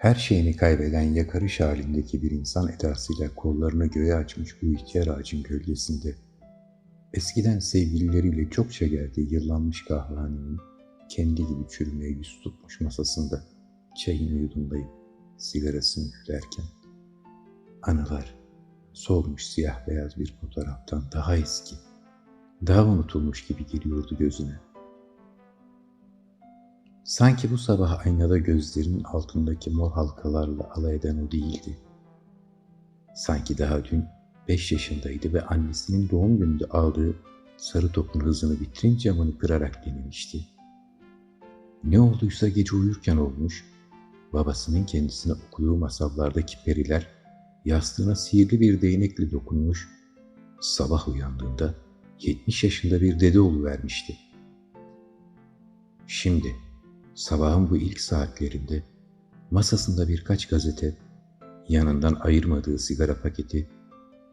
Her şeyini kaybeden yakarış halindeki bir insan edasıyla kollarını göğe açmış bu ihtiyar ağacın gölgesinde, eskiden sevgilileriyle çokça geldiği yıllanmış kahvehanenin kendi gibi çürümeye yüz tutmuş masasında çayını yudumlayıp sigarasını üflerken, anılar solmuş siyah beyaz bir fotoğraftan daha eski, daha unutulmuş gibi geliyordu gözüne. Sanki bu sabah aynada gözlerinin altındaki mor halkalarla alay eden o değildi. Sanki daha dün beş yaşındaydı ve annesinin doğum gününde aldığı sarı topun hızını vitrin camını kırarak denemişti. Ne olduysa gece uyurken olmuş, babasının kendisine okuduğu masallardaki periler yastığına sihirli bir değnekle dokunmuş, sabah uyandığında 70 yaşında bir dede vermişti. Şimdi sabahın bu ilk saatlerinde masasında birkaç gazete, yanından ayırmadığı sigara paketi,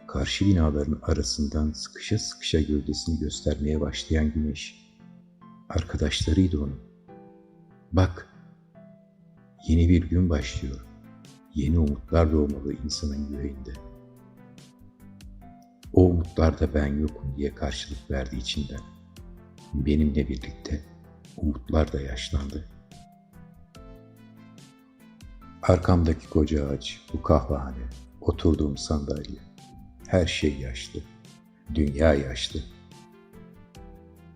karşı binaların arasından sıkışa sıkışa gövdesini göstermeye başlayan güneş. Arkadaşlarıydı onun. Bak, yeni bir gün başlıyor. Yeni umutlar doğmalı insanın yüreğinde. O umutlarda ben yokum diye karşılık verdi içinden. Benimle birlikte umutlar da yaşlandı.'' Arkamdaki koca ağaç, bu kahvehane, oturduğum sandalye. Her şey yaşlı. Dünya yaşlı.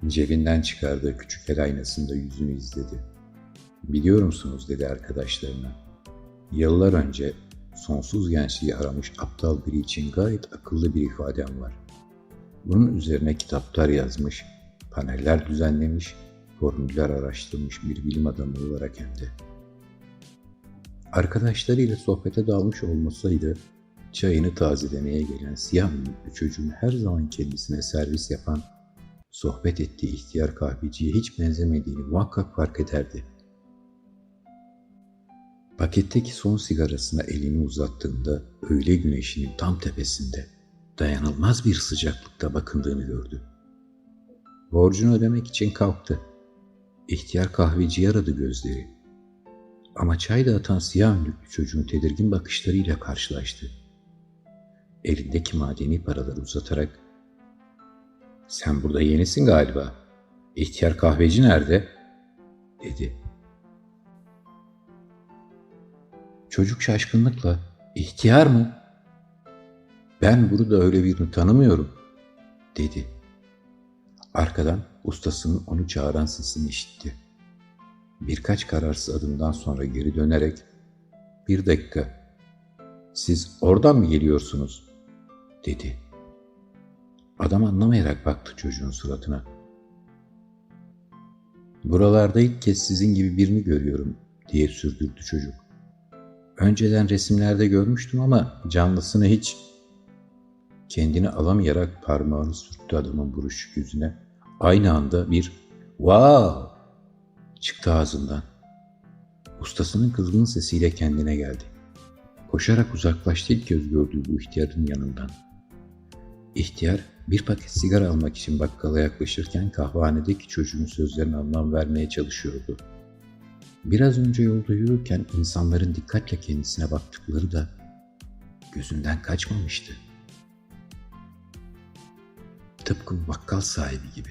Cebinden çıkardığı küçük el aynasında yüzünü izledi. Biliyor musunuz dedi arkadaşlarına. Yıllar önce sonsuz gençliği aramış aptal biri için gayet akıllı bir ifadem var. Bunun üzerine kitaplar yazmış, paneller düzenlemiş, formüller araştırmış bir bilim adamı olarak hem de arkadaşlarıyla sohbete dalmış olmasaydı, çayını tazelemeye gelen siyah mimikli çocuğun her zaman kendisine servis yapan, sohbet ettiği ihtiyar kahveciye hiç benzemediğini muhakkak fark ederdi. Paketteki son sigarasına elini uzattığında öğle güneşinin tam tepesinde dayanılmaz bir sıcaklıkta bakındığını gördü. Borcunu ödemek için kalktı. İhtiyar kahveci yaradı gözleri. Ama çay dağıtan siyah önlüklü çocuğun tedirgin bakışlarıyla karşılaştı. Elindeki madeni paraları uzatarak ''Sen burada yenisin galiba. İhtiyar kahveci nerede?'' dedi. Çocuk şaşkınlıkla ''İhtiyar mı?'' ''Ben burada öyle birini tanımıyorum.'' dedi. Arkadan ustasının onu çağıran sesini işitti birkaç kararsız adımdan sonra geri dönerek bir dakika siz oradan mı geliyorsunuz dedi. Adam anlamayarak baktı çocuğun suratına. Buralarda ilk kez sizin gibi birini görüyorum diye sürdürdü çocuk. Önceden resimlerde görmüştüm ama canlısını hiç kendini alamayarak parmağını sürttü adamın buruşuk yüzüne. Aynı anda bir wow çıktı ağzından. Ustasının kızgın sesiyle kendine geldi. Koşarak uzaklaştı ilk göz gördüğü bu ihtiyarın yanından. İhtiyar bir paket sigara almak için bakkala yaklaşırken kahvehanedeki çocuğun sözlerine anlam vermeye çalışıyordu. Biraz önce yolda yürürken insanların dikkatle kendisine baktıkları da gözünden kaçmamıştı. Tıpkı bakkal sahibi gibi.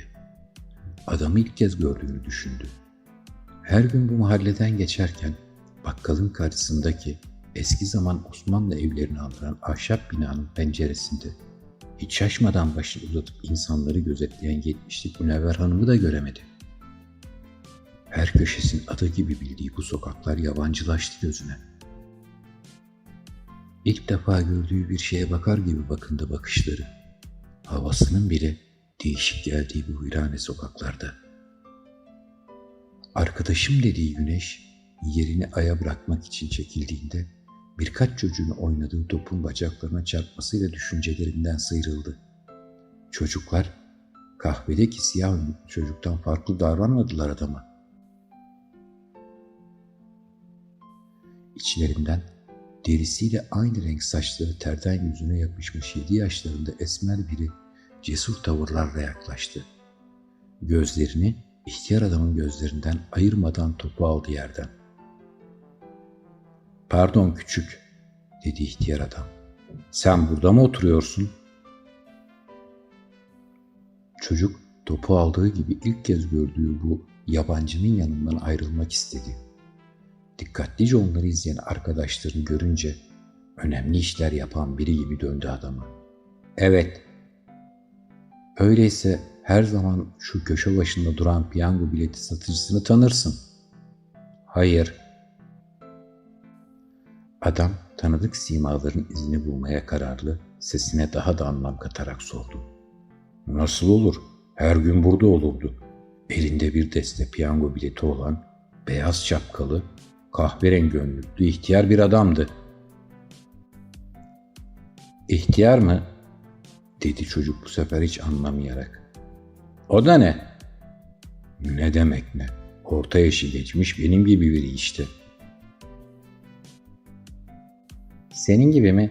Adamı ilk kez gördüğünü düşündü. Her gün bu mahalleden geçerken bakkalın karşısındaki eski zaman Osmanlı evlerini andıran ahşap binanın penceresinde hiç şaşmadan başını uzatıp insanları gözetleyen yetmişlik Münevver Hanım'ı da göremedi. Her köşesin adı gibi bildiği bu sokaklar yabancılaştı gözüne. İlk defa gördüğü bir şeye bakar gibi bakındı bakışları. Havasının bile değişik geldiği bu virane sokaklarda.'' Arkadaşım dediği güneş yerini aya bırakmak için çekildiğinde birkaç çocuğun oynadığı topun bacaklarına çarpmasıyla düşüncelerinden sıyrıldı. Çocuklar kahvedeki siyah çocuktan farklı davranmadılar adama. İçlerinden derisiyle aynı renk saçları terden yüzüne yapışmış yedi yaşlarında esmer biri cesur tavırlarla yaklaştı. Gözlerini İhtiyar adamın gözlerinden ayırmadan topu aldı yerden. Pardon küçük, dedi ihtiyar adam. Sen burada mı oturuyorsun? Çocuk topu aldığı gibi ilk kez gördüğü bu yabancının yanından ayrılmak istedi. Dikkatlice onları izleyen arkadaşlarını görünce önemli işler yapan biri gibi döndü adama. Evet. Öyleyse her zaman şu köşe başında duran piyango bileti satıcısını tanırsın. Hayır. Adam tanıdık simaların izini bulmaya kararlı, sesine daha da anlam katarak sordu. Nasıl olur? Her gün burada olurdu. Elinde bir deste piyango bileti olan, beyaz şapkalı, kahverengi önlüklü ihtiyar bir adamdı. İhtiyar mı? dedi çocuk bu sefer hiç anlamayarak. O da ne? Ne demek ne? Orta yaşı geçmiş benim gibi biri işte. Senin gibi mi?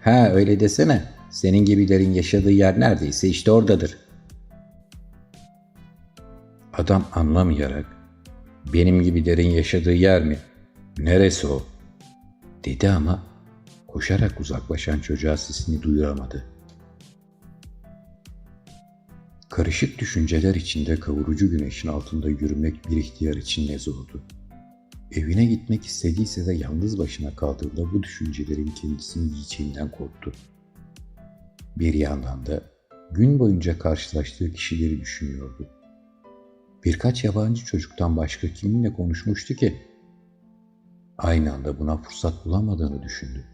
Ha öyle desene. Senin gibilerin yaşadığı yer neredeyse işte oradadır. Adam anlamayarak benim gibilerin yaşadığı yer mi? Neresi o? Dedi ama koşarak uzaklaşan çocuğa sesini duyuramadı. Karışık düşünceler içinde kavurucu güneşin altında yürümek bir ihtiyar için ne zordu. Evine gitmek istediyse de yalnız başına kaldığında bu düşüncelerin kendisini yiyeceğinden korktu. Bir yandan da gün boyunca karşılaştığı kişileri düşünüyordu. Birkaç yabancı çocuktan başka kiminle konuşmuştu ki? Aynı anda buna fırsat bulamadığını düşündü.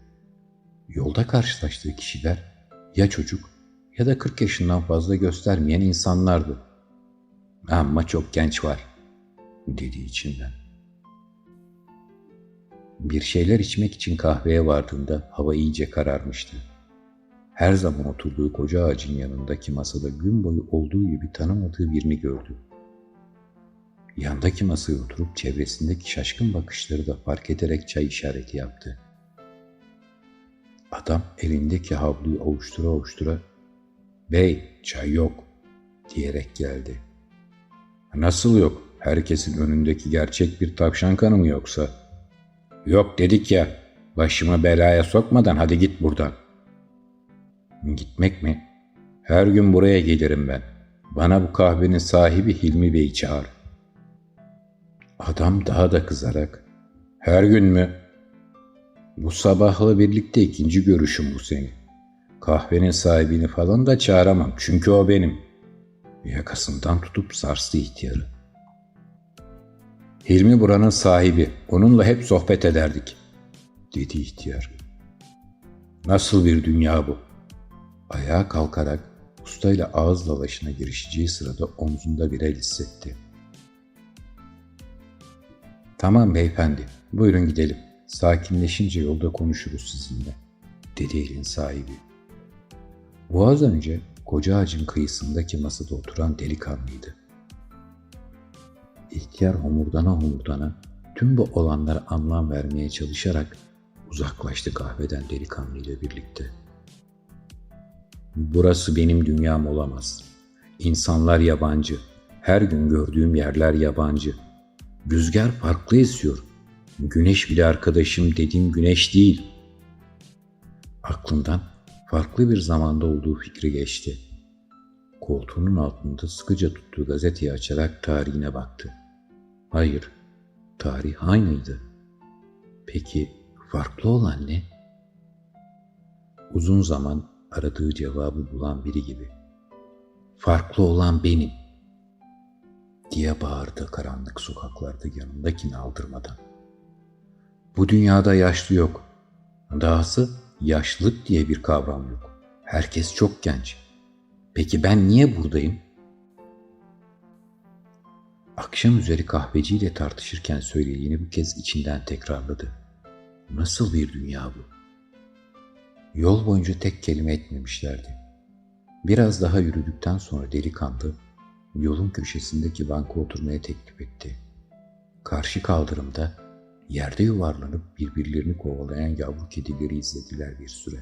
Yolda karşılaştığı kişiler ya çocuk ya da 40 yaşından fazla göstermeyen insanlardı. Ama çok genç var, dedi içinden. Bir şeyler içmek için kahveye vardığında hava iyice kararmıştı. Her zaman oturduğu koca ağacın yanındaki masada gün boyu olduğu gibi tanımadığı birini gördü. Yandaki masaya oturup çevresindeki şaşkın bakışları da fark ederek çay işareti yaptı. Adam elindeki havluyu ovuştura ovuştura ''Bey, çay yok.'' diyerek geldi. ''Nasıl yok? Herkesin önündeki gerçek bir tavşan kanı mı yoksa?'' ''Yok dedik ya, başımı belaya sokmadan hadi git buradan.'' ''Gitmek mi? Her gün buraya gelirim ben. Bana bu kahvenin sahibi Hilmi Bey'i çağır.'' Adam daha da kızarak ''Her gün mü?'' ''Bu sabahla birlikte ikinci görüşüm bu senin. Kahvenin sahibini falan da çağıramam çünkü o benim.'' Yakasından tutup sarstı ihtiyarı. Hilmi buranın sahibi, onunla hep sohbet ederdik, dedi ihtiyar. Nasıl bir dünya bu? Ayağa kalkarak ustayla ağız dalaşına girişeceği sırada omzunda bir el hissetti. Tamam beyefendi, buyurun gidelim. Sakinleşince yolda konuşuruz sizinle, dedi elin sahibi. Az önce koca ağacın kıyısındaki masada oturan delikanlıydı. İhtiyar homurdana homurdana tüm bu olanlara anlam vermeye çalışarak uzaklaştı kahveden delikanlıyla birlikte. Burası benim dünyam olamaz. İnsanlar yabancı. Her gün gördüğüm yerler yabancı. Rüzgar farklı esiyor. Güneş bile arkadaşım dediğim güneş değil. Aklından farklı bir zamanda olduğu fikri geçti. Koltuğunun altında sıkıca tuttuğu gazeteyi açarak tarihine baktı. Hayır, tarih aynıydı. Peki farklı olan ne? Uzun zaman aradığı cevabı bulan biri gibi. Farklı olan benim diye bağırdı karanlık sokaklarda yanındakini aldırmadan. Bu dünyada yaşlı yok. Dahası yaşlılık diye bir kavram yok. Herkes çok genç. Peki ben niye buradayım? Akşam üzeri kahveciyle tartışırken söylediğini bu kez içinden tekrarladı. Nasıl bir dünya bu? Yol boyunca tek kelime etmemişlerdi. Biraz daha yürüdükten sonra delikanlı yolun köşesindeki banka oturmaya teklif etti. Karşı kaldırımda yerde yuvarlanıp birbirlerini kovalayan yavru kedileri izlediler bir süre.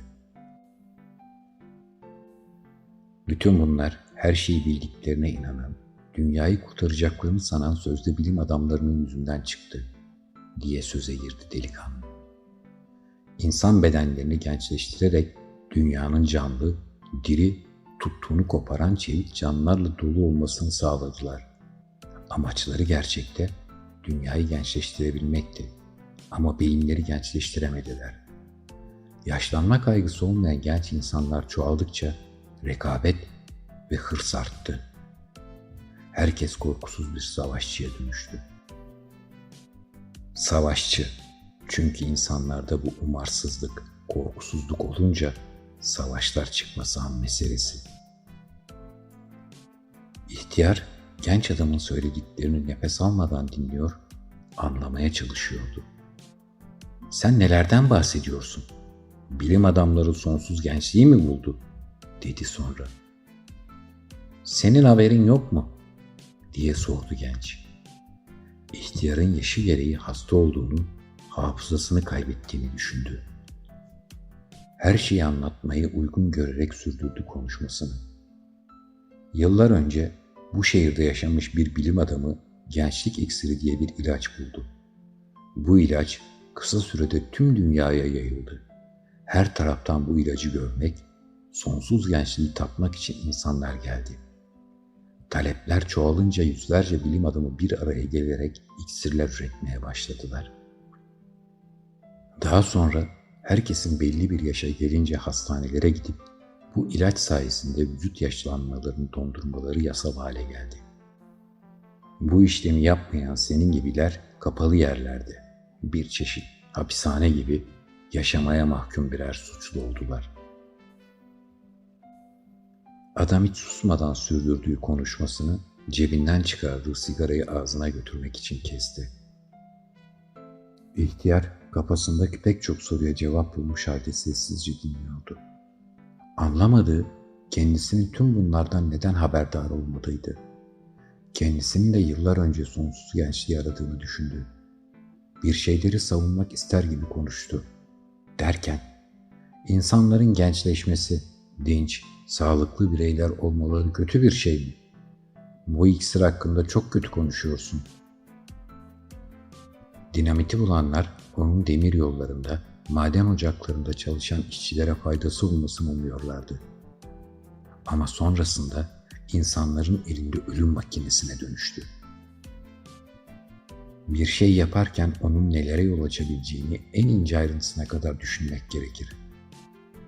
Bütün bunlar her şeyi bildiklerine inanan, dünyayı kurtaracaklarını sanan sözde bilim adamlarının yüzünden çıktı diye söze girdi delikanlı. insan bedenlerini gençleştirerek dünyanın canlı, diri, tuttuğunu koparan çevik canlılarla dolu olmasını sağladılar. Amaçları gerçekte dünyayı gençleştirebilmekti ama beyinleri gençleştiremediler. Yaşlanma kaygısı olmayan genç insanlar çoğaldıkça rekabet ve hırs arttı. Herkes korkusuz bir savaşçıya dönüştü. Savaşçı çünkü insanlarda bu umarsızlık, korkusuzluk olunca savaşlar çıkması an meselesi. İhtiyar genç adamın söylediklerini nefes almadan dinliyor, anlamaya çalışıyordu. Sen nelerden bahsediyorsun? Bilim adamları sonsuz gençliği mi buldu? dedi sonra. Senin haberin yok mu? diye sordu genç. İhtiyarın yaşı gereği hasta olduğunu, hafızasını kaybettiğini düşündü. Her şeyi anlatmayı uygun görerek sürdürdü konuşmasını. Yıllar önce bu şehirde yaşamış bir bilim adamı gençlik iksiri diye bir ilaç buldu. Bu ilaç kısa sürede tüm dünyaya yayıldı. Her taraftan bu ilacı görmek, sonsuz gençliği tatmak için insanlar geldi. Talepler çoğalınca yüzlerce bilim adamı bir araya gelerek iksirler üretmeye başladılar. Daha sonra herkesin belli bir yaşa gelince hastanelere gidip bu ilaç sayesinde vücut yaşlanmalarını dondurmaları yasal hale geldi. Bu işlemi yapmayan senin gibiler kapalı yerlerde, bir çeşit hapishane gibi yaşamaya mahkum birer suçlu oldular. Adam hiç susmadan sürdürdüğü konuşmasını cebinden çıkardığı sigarayı ağzına götürmek için kesti. İhtiyar kafasındaki pek çok soruya cevap bulmuş halde sessizce dinliyordu. Anlamadığı kendisinin tüm bunlardan neden haberdar olmadığıydı. Kendisinin de yıllar önce sonsuz gençliği aradığını düşündü. Bir şeyleri savunmak ister gibi konuştu. Derken, insanların gençleşmesi, dinç, sağlıklı bireyler olmaları kötü bir şey mi? Bu iksir hakkında çok kötü konuşuyorsun. Dinamiti bulanlar onun demir yollarında, maden ocaklarında çalışan işçilere faydası olmasını umuyorlardı. Ama sonrasında insanların elinde ölüm makinesine dönüştü. Bir şey yaparken onun nelere yol açabileceğini en ince ayrıntısına kadar düşünmek gerekir.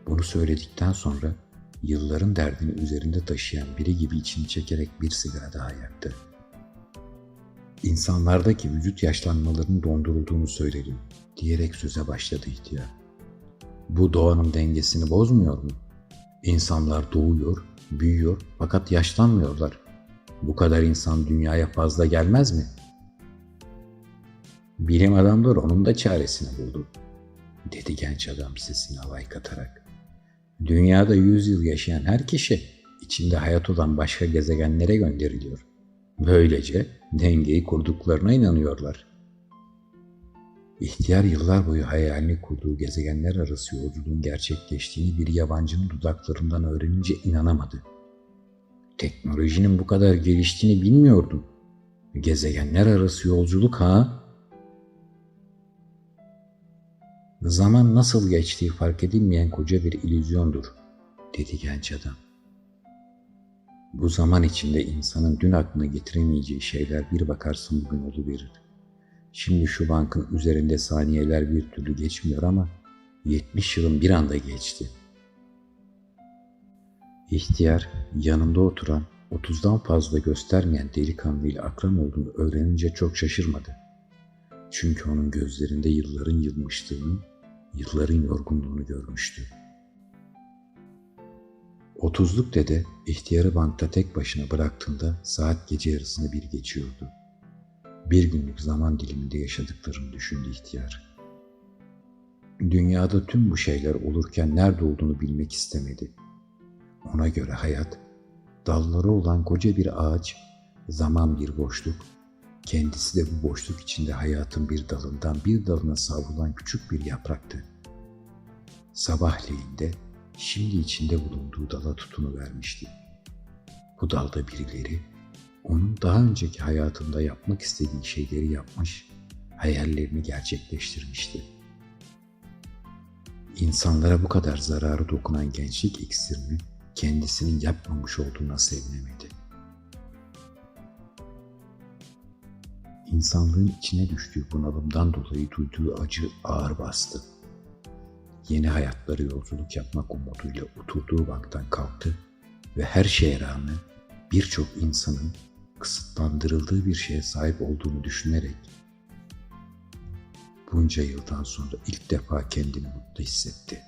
Bunu söyledikten sonra yılların derdini üzerinde taşıyan biri gibi içini çekerek bir sigara daha yaktı. İnsanlardaki vücut yaşlanmalarının dondurulduğunu söyledim diyerek söze başladı ihtiyar. Bu doğanın dengesini bozmuyor mu? İnsanlar doğuyor, büyüyor fakat yaşlanmıyorlar. Bu kadar insan dünyaya fazla gelmez mi? Bilim adamları onun da çaresini buldu, dedi genç adam sesini alay katarak. Dünyada yüz yıl yaşayan her kişi içinde hayat olan başka gezegenlere gönderiliyor. Böylece dengeyi kurduklarına inanıyorlar. İhtiyar yıllar boyu hayalini kurduğu gezegenler arası yolculuğun gerçekleştiğini bir yabancının dudaklarından öğrenince inanamadı. Teknolojinin bu kadar geliştiğini bilmiyordum. Gezegenler arası yolculuk ha? Zaman nasıl geçtiği fark edilmeyen koca bir illüzyondur, dedi genç adam. Bu zaman içinde insanın dün aklına getiremeyeceği şeyler bir bakarsın bugün oluverir. Şimdi şu bankın üzerinde saniyeler bir türlü geçmiyor ama 70 yılın bir anda geçti. İhtiyar yanında oturan 30'dan fazla göstermeyen delikanlıyla akran olduğunu öğrenince çok şaşırmadı. Çünkü onun gözlerinde yılların yılmışlığını, yılların yorgunluğunu görmüştü. Otuzluk dede ihtiyarı bankta tek başına bıraktığında saat gece yarısını bir geçiyordu. Bir günlük zaman diliminde yaşadıklarını düşündü ihtiyar. Dünyada tüm bu şeyler olurken nerede olduğunu bilmek istemedi. Ona göre hayat, dalları olan koca bir ağaç, zaman bir boşluk, kendisi de bu boşluk içinde hayatın bir dalından bir dalına savrulan küçük bir yapraktı. Sabahleyin de şimdi içinde bulunduğu dala tutunu vermişti. Bu dalda birileri onun daha önceki hayatında yapmak istediği şeyleri yapmış, hayallerini gerçekleştirmişti. İnsanlara bu kadar zararı dokunan gençlik iksirini kendisinin yapmamış olduğuna sevinemedi. İnsanlığın içine düştüğü bunalımdan dolayı duyduğu acı ağır bastı. Yeni hayatları yolculuk yapmak umuduyla oturduğu banktan kalktı ve her şeye rağmen birçok insanın kısıtlandırıldığı bir şeye sahip olduğunu düşünerek bunca yıldan sonra ilk defa kendini mutlu hissetti.